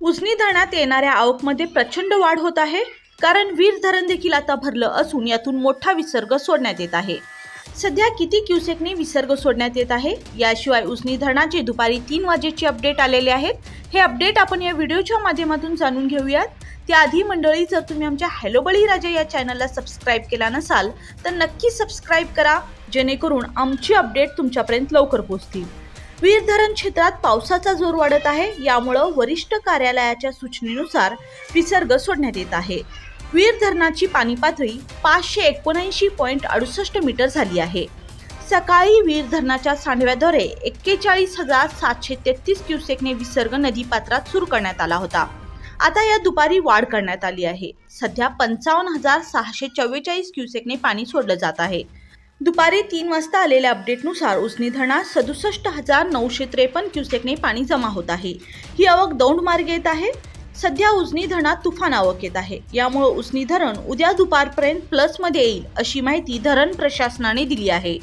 उजनी धरणात येणाऱ्या आवकमध्ये प्रचंड वाढ होत आहे कारण वीर धरण देखील आता भरलं असून यातून मोठा विसर्ग सोडण्यात येत आहे. सध्या किती क्युसेकने विसर्ग सोडण्यात येत आहे? याशिवाय उजनी धरणाचे दुपारी तीन वाजेचे अपडेट आलेले आहेत. हे अपडेट आपण या व्हिडिओच्या माध्यमातून जाणून घेऊयात. त्याआधी मंडळी जर तुम्ही आमच्या हॅलो बळी राजा या चॅनलला सबस्क्राईब केला नसाल तर नक्की सबस्क्राईब करा जेणेकरून आमची अपडेट तुमच्यापर्यंत लवकर पोहोचतील. वीर धरण क्षेत्रात पावसाचा जोर वाढत आहे. यामुळं वरिष्ठ कार्यालयाच्या सूचनेनुसार विसर्ग सोडण्यात येत आहे. वीर धरणाची पाणी पातळी पाचशे एकोणऐंशी पॉईंट अडुसष्ट मीटर झाली आहे. सकाळी वीर धरणाच्या सांडव्याद्वारे एक्केचाळीस हजार सातशे तेहतीस क्युसेकने विसर्ग नदीपात्रात सुरू करण्यात आला होता. आता या दुपारी वाढ करण्यात आली आहे. सध्या पंचावन्न हजार सहाशे चव्वेचाळीस क्युसेकने पाणी सोडलं जात आहे. दुपारी तीन वाजता आलेल्या अपडेटनुसार उसनी धरणात सदुसष्ट हजार नऊशे त्रेपन्न क्युसेकने पाणी जमा होत आहे. ही आवक दौंड मार्गे येत आहे. सध्या उजनी धरणात तुफान आवक येत आहे. यामुळे उजनी धरण उद्या दुपारपर्यंत प्लसमध्ये येईल अशी माहिती धरण प्रशासनाने दिली आहे.